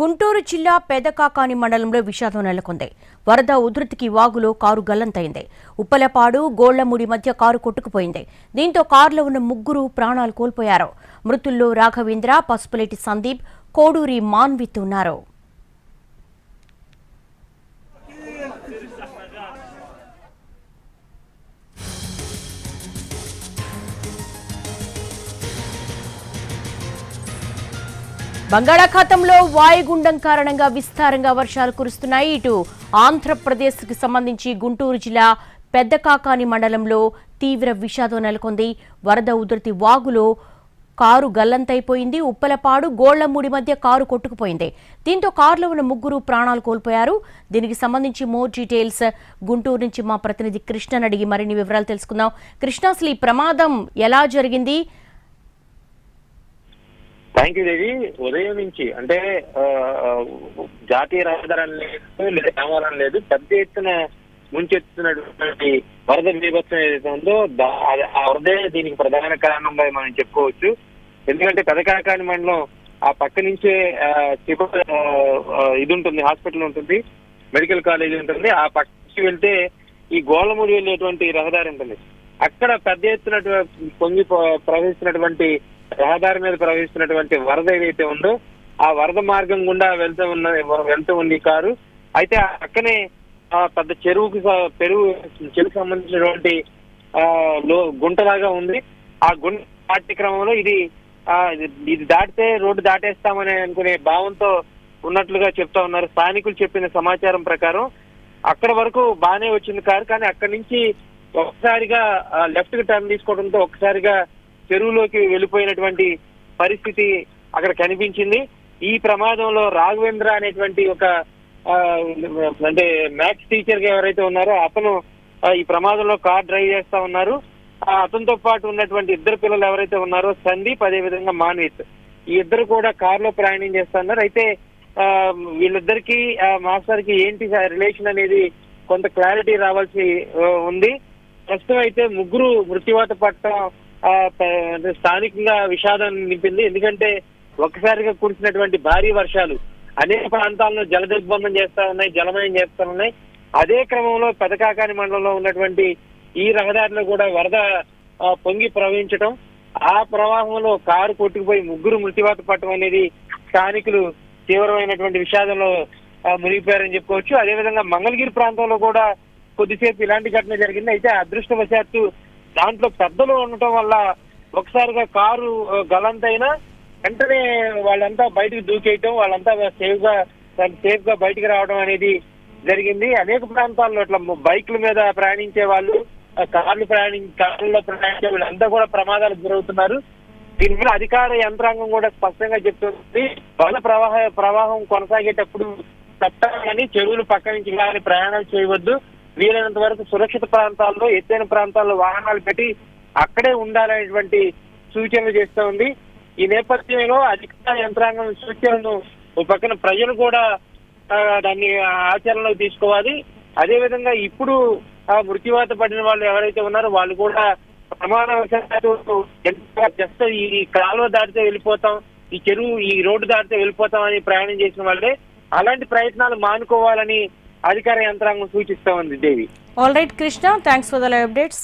గుంటూరు జిల్లా పెదకాకాని మండలంలో విషాదం నెలకొంది. వరద ఉధృతికి వాగులో కారు గల్లంతైంది ఉప్పలపాడు గోళ్ళముడి మధ్య కారు కొట్టుకుపోయింది. దీంతో కారులో ఉన్న ముగ్గురు ప్రాణాలు కోల్పోయారు. మృతుల్లో రాఘవేంద్ర పసుపులేటి సందీప్ కోడూరి మాన్విత్ ఉన్నారు. బంగాళాఖాతంలో వాయుగుండం కారణంగా విస్తారంగా వర్షాలు కురుస్తున్నాయి. ఇటు ఆంధ్రప్రదేశ్కి సంబంధించి గుంటూరు జిల్లా పెద్దకాకాని మండలంలో తీవ్ర విషాదం నెలకొంది. వరద ఉధృతి వాగులో కారు గల్లంతైపోయింది. ఉప్పలపాడు గోళ్ళమూడి మధ్య కారు కొట్టుకుపోయింది. దీంతో కారులో ఉన్న ముగ్గురు ప్రాణాలు కోల్పోయారు. దీనికి సంబంధించి మోర్ డీటెయిల్స్ గుంటూరు నుంచి మా ప్రతినిధి కృష్ణన్ అడిగి మరిన్ని వివరాలు తెలుసుకుందాం. కృష్ణ అసలు ఈ ప్రమాదం ఎలా జరిగింది? థ్యాంక్ యూ దేవి ఉదయం నుంచి అంటే జాతీయ రహదారి లేదు లేదా రామాలని లేదు పెద్ద ఎత్తున ముంచెత్తున్నటువంటి వరద బీభత్సం ఏదైతే ఉందో ఆ వరదే దీనికి ప్రధాన కారణంగా మనం చెప్పుకోవచ్చు. ఎందుకంటే పెదకాకాని మండలం ఆ పక్క నుంచే ఇది ఉంటుంది హాస్పిటల్ ఉంటుంది మెడికల్ కాలేజ్ ఉంటుంది. ఆ పక్క నుంచి వెళ్తే ఈ గోళమూడి వెళ్ళేటువంటి రహదారి ఉంటుంది. అక్కడ పెద్ద ఎత్తున పొంగి ప్రవహిస్తున్నటువంటి రహదారి మీద ప్రవహిస్తున్నటువంటి వరద ఏదైతే ఉందో ఆ వరద మార్గం గుండా వెళ్తూ ఉన్న వెళ్తూ ఉంది కారు. అయితే ఆ పక్కనే ఆ పెద్ద చెరువుకి పెరుగు చెరువుకి సంబంధించినటువంటి ఆ లో గుంటలాగా ఉంది. ఆ గుంట దాటి క్రమంలో ఇది ఆ ఇది- దాటితే రోడ్డు దాటేస్తామని అనుకునే భావంతో ఉన్నట్లుగా చెప్తా ఉన్నారు. స్థానికులు చెప్పిన సమాచారం ప్రకారం అక్కడ వరకు బాగానే వచ్చింది కారు. కానీ అక్కడి నుంచి ఒకసారిగా లెఫ్ట్కి టర్న్ తీసుకోవడంతో ఒకసారిగా చెరువులోకి వెళ్ళిపోయినటువంటి పరిస్థితి అక్కడ కనిపించింది. ఈ ప్రమాదంలో రాఘవేంద్ర అనేటువంటి ఒక అంటే మ్యాథ్స్ టీచర్గా ఎవరైతే ఉన్నారో అతను ఈ ప్రమాదంలో కార్ డ్రైవ్ చేస్తా ఉన్నారు. అతనితో పాటు ఉన్నటువంటి ఇద్దరు పిల్లలు ఎవరైతే ఉన్నారో సందీప్ అదే విధంగా మాన్విత్. ఈ ఇద్దరు కూడా కార్లో ప్రయాణం చేస్తున్నారు. అయితే వీళ్ళిద్దరికి మాస్టర్కి ఏంటి రిలేషన్ అనేది కొంత క్లారిటీ రావాల్సి ఉంది. ప్రస్తుతం అయితే ముగ్గురు మృత్యువాత పట్టడం స్థానికంగా విషాదం నింపింది. ఎందుకంటే ఒక్కసారిగా కురిసినటువంటి భారీ వర్షాలు అనేక ప్రాంతాలను జలదిగ్బంధం చేస్తా ఉన్నాయి జలమయం చేస్తా ఉన్నాయి. అదే క్రమంలో పెదకాకాని మండలంలో ఉన్నటువంటి ఈ రహదారిలో కూడా వరద పొంగి ప్రవహించడం ఆ ప్రవాహంలో కారు కొట్టుకుపోయి ముగ్గురు మృతివాత పట్టడం అనేది స్థానికులు తీవ్రమైనటువంటి విషాదంలో మునిగిపోయారని చెప్పుకోవచ్చు. అదేవిధంగా మంగళగిరి ప్రాంతంలో కూడా కొద్దిసేపు ఇలాంటి ఘటన జరిగింది. అయితే అదృష్టవశాత్తు దాంట్లో పెద్దలు ఉండటం వల్ల ఒకసారిగా కారు గలంతైనా వెంటనే వాళ్ళంతా బయటకు దూకేయటం వాళ్ళంతా సేఫ్గా సేఫ్గా బయటికి రావడం అనేది జరిగింది. అనేక ప్రాంతాల్లో ఇట్లా బైక్ల మీద ప్రయాణించే వాళ్ళు కార్లు ప్రయాణించ కార్లలో ప్రయాణించే వాళ్ళంతా కూడా ప్రమాదాలకు గురవుతున్నారు. దీని మీద అధికార యంత్రాంగం కూడా స్పష్టంగా చెప్తుంది. వల ప్రవాహ ప్రవాహం కొనసాగేటప్పుడు చట్టాలని చెరువులు పక్క నుంచి కానీ ప్రయాణాలు చేయవద్దు. వీలైనంత వరకు సురక్షిత ప్రాంతాల్లో ఎత్తైన ప్రాంతాల్లో వాహనాలు పెట్టి అక్కడే ఉండాలనేటువంటి సూచనలు చేస్తూ ఉంది. ఈ నేపథ్యంలో అధికార యంత్రాంగం సూచనలను ఒక పక్కన ప్రజలు కూడా దాన్ని ఆచరణలో తీసుకోవాలి. అదే విధంగా ఇప్పుడు ఆ మృత్యువాత పడిన వాళ్ళు ఎవరైతే ఉన్నారో వాళ్ళు కూడా ప్రమాణ జస్ట్ ఈ కాలువ దాటితే వెళ్ళిపోతాం ఈ చెరువు ఈ రోడ్డు దాటితే వెళ్ళిపోతాం అని ప్రయాణం చేసిన వాళ్ళే. అలాంటి ప్రయత్నాలు మానుకోవాలని అధికార యంత్రాంగం సూచిస్తా ఉంది Devi. All right Krishna thanks for the updates